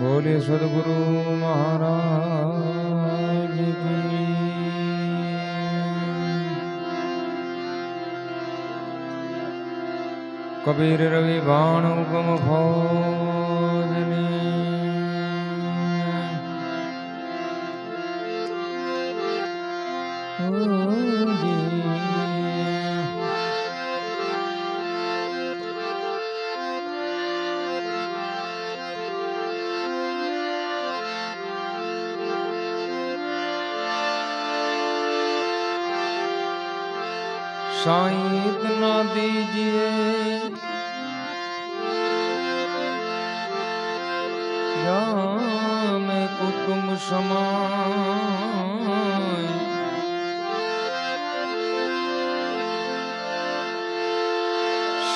બોલે સદગુરુ મહારાજ કબીર રવિ ભાણ ઉગમ ફોજની સાઈત ના દીજે જામે કુટુંબ સમાય.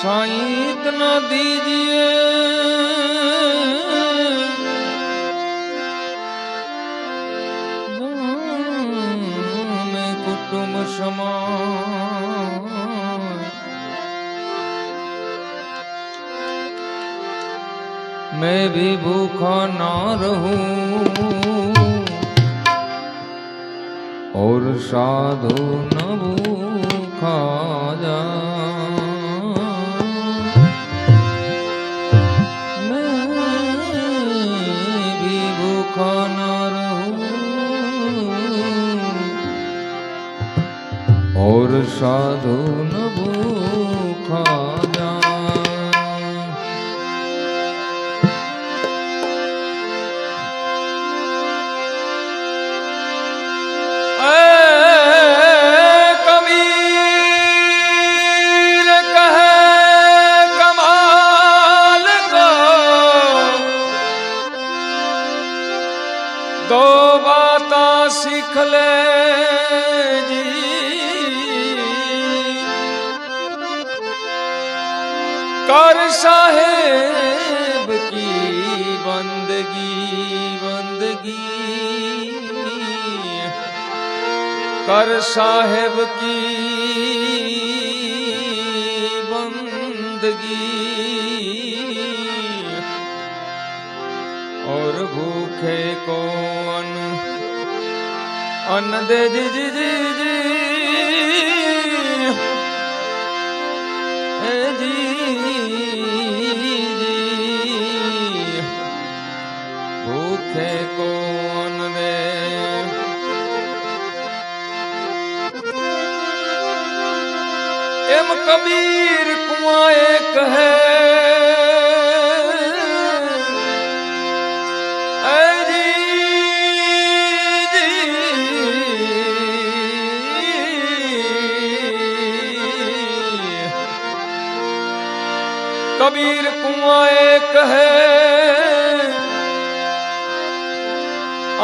સાઈત ના દીજે भी भूखा ना रहूं और साधु न भूखा जा मैं भी भूखा ना रहूं और साधु न भूखा ਦੋ ਬਾਤਾਂ ਸਿੱਖ ਲੈ ਜੀ। ਕਰ ਸਾਹਿਬ ਕੀ ਬੰਦਗੀ ਬੰਦਗੀ। ਕਰ ਸਾਹਿਬ ਕੀ ਬੰਦਗੀ। અન્ન દે જી જી જી જી. એ જી ભૂખે કોન દે? એમ કબીર કુંવાએ કહે કબીર કુઆ એક હે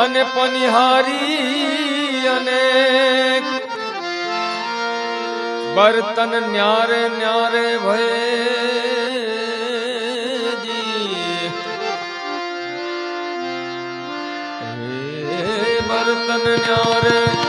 અને પનિહારી અને બર્તન ન્યારે ન્યારે ભય બર્તન ન્યારે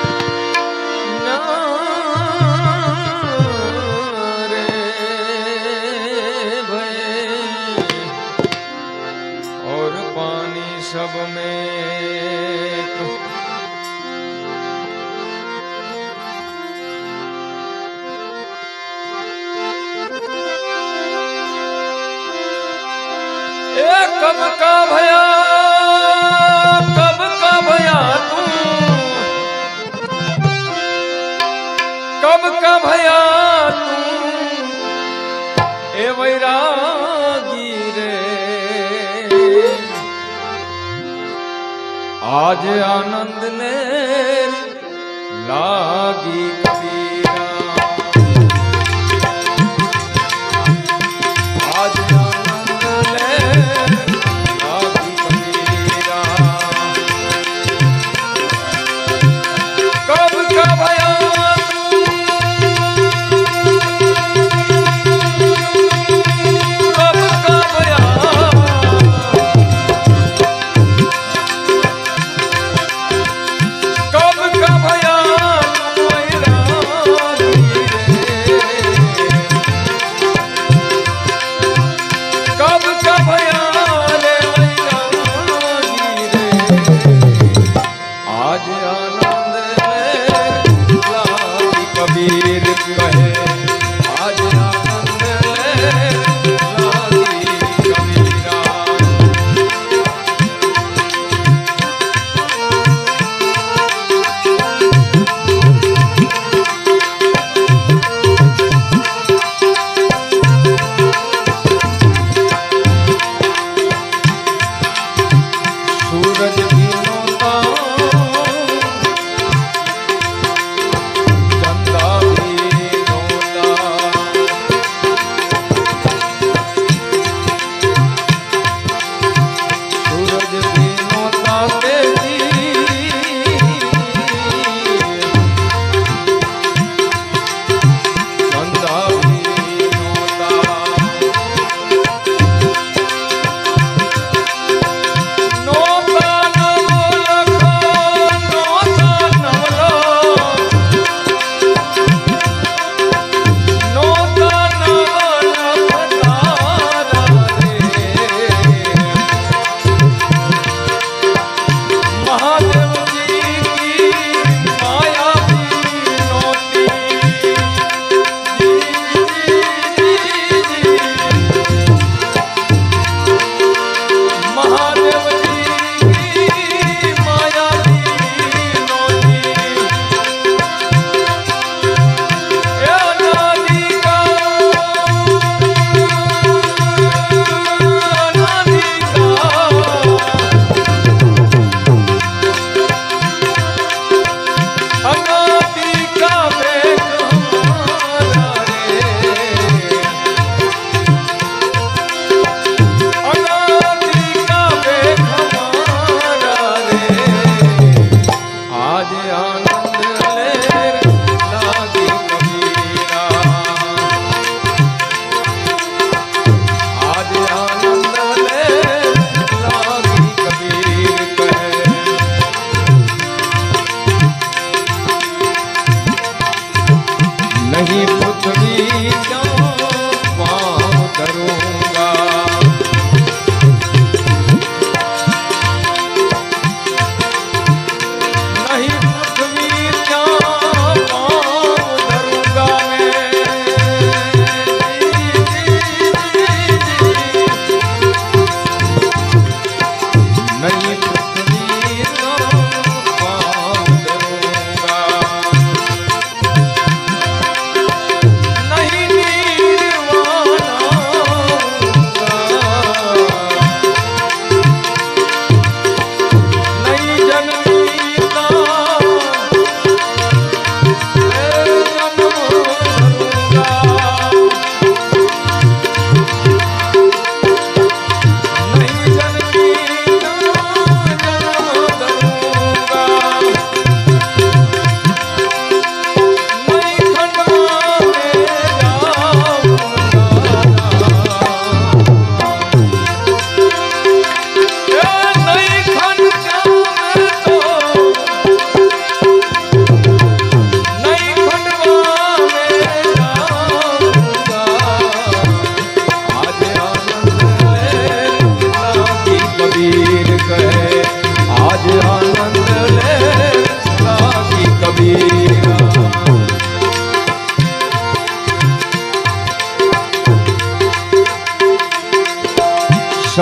થયા તું એ વૈરાગી રે. આજે આનંદ ને લાગી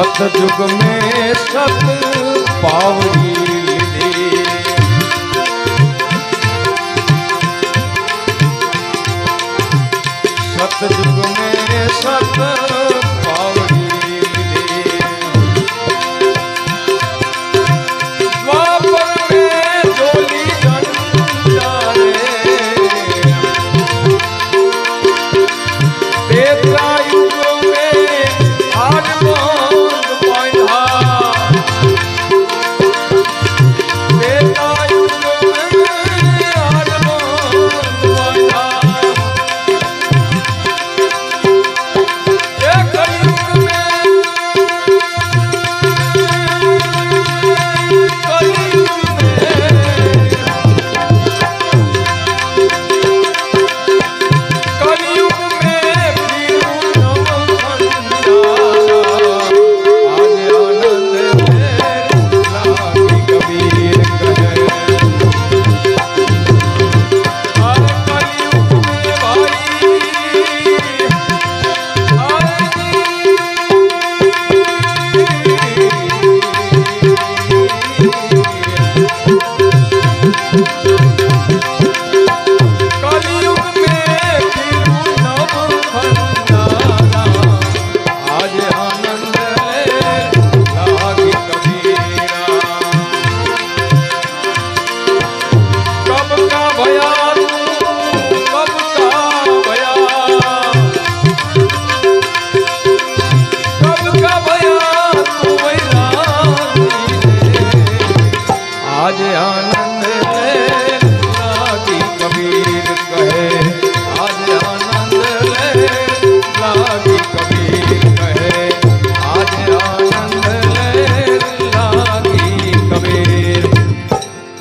सतयुग में सत पावरी सतयुग में सत पावरी जोली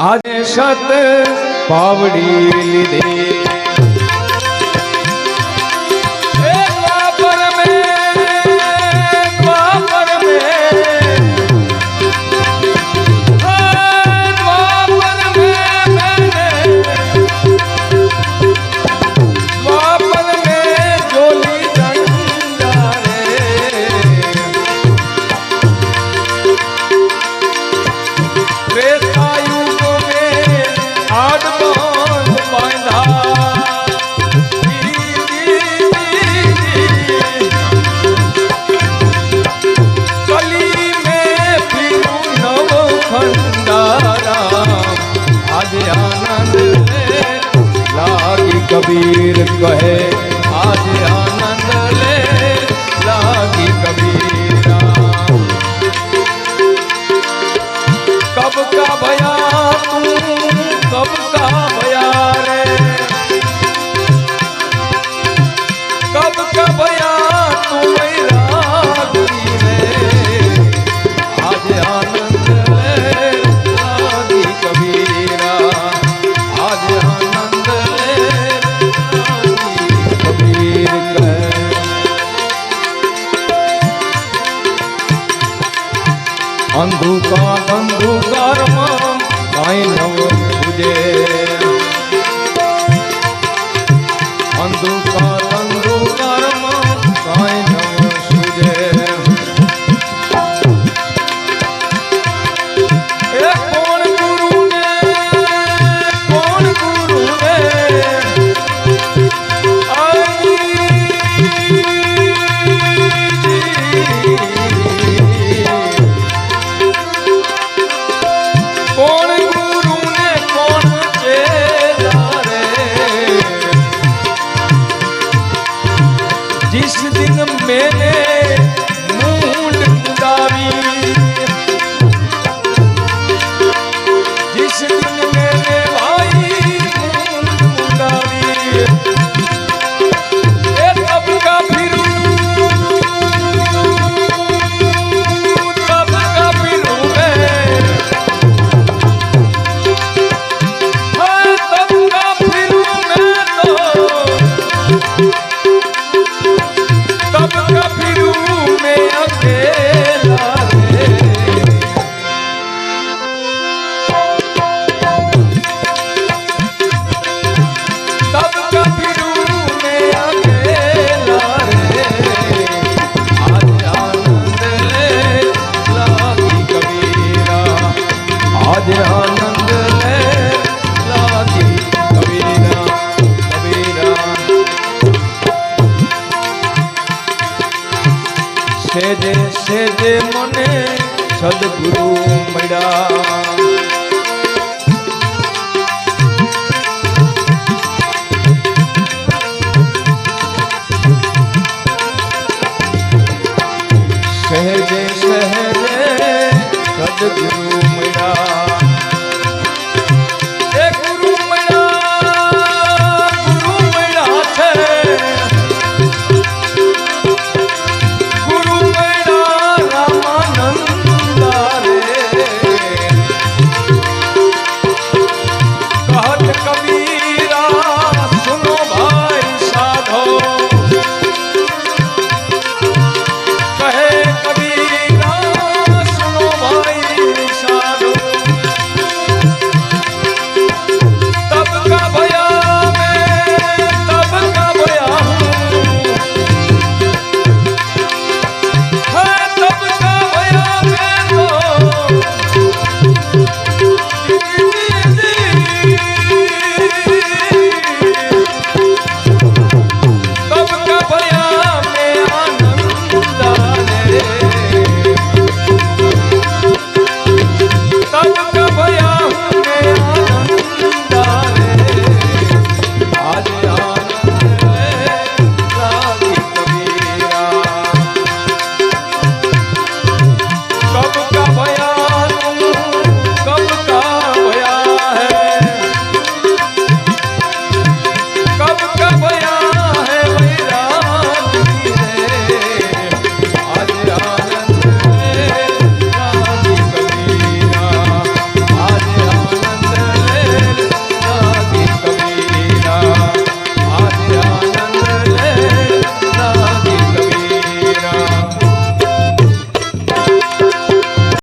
આજે સત પાવડી લીધી. કબીર કહે આજે આનંદ લે લાગી કબીરા કબ કા ભયા તું કબ કા ભયા રે બંધુ કા બંધુ કર્મ કઈ ન સેજે સેજે મને સદગુરુ મળ્યા. સહેજે સહેજે સદગુરુ